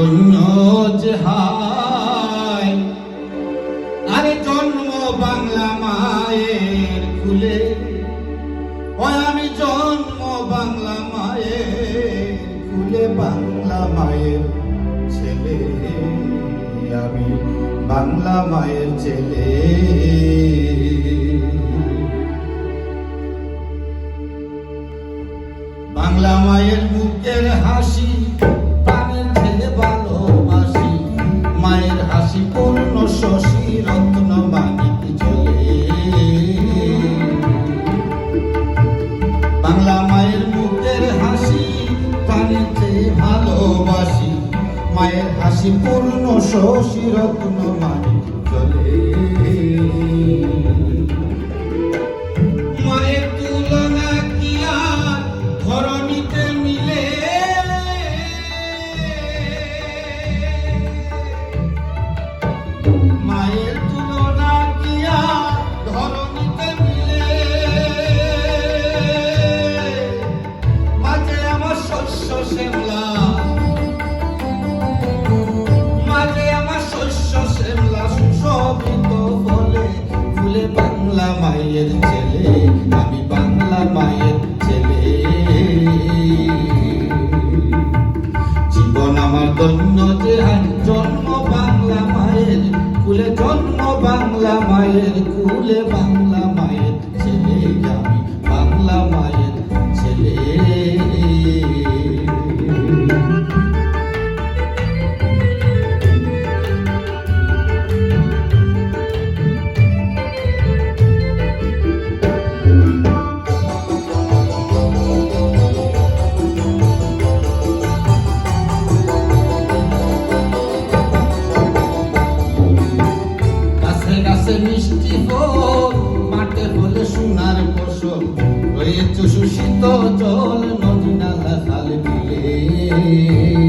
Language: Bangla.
ধন্য যে হায়। আরে জন্ম বাংলা মায়ের কুলে ওই আমি জন্ম বাংলা মায়ের কুলে বাংলা মায়ের ছেলে। আমি বাংলা মায়ের ছেলে। বাংলা মায়ের মুখের হাসি মায়ের মুখের হাসি প্রাণের চেয়ে ভালোবাসি। মায়ের হাসি পূর্ণ শশী রত্ন মানে চলে। বাংলা মায়ের ছেলে, আমি বাংলা মায়ের ছেলে। জীবন আমার ধন্য যে জন্ম বাংলা মায়ের, কুলে জন্ম বাংলা মায়ের, কুলে বাংলা গাছে মিষ্টি ফল মাঠে বলে সোনার ফসল রয়েছে সুশীত জল নদী নালা খাল বিলে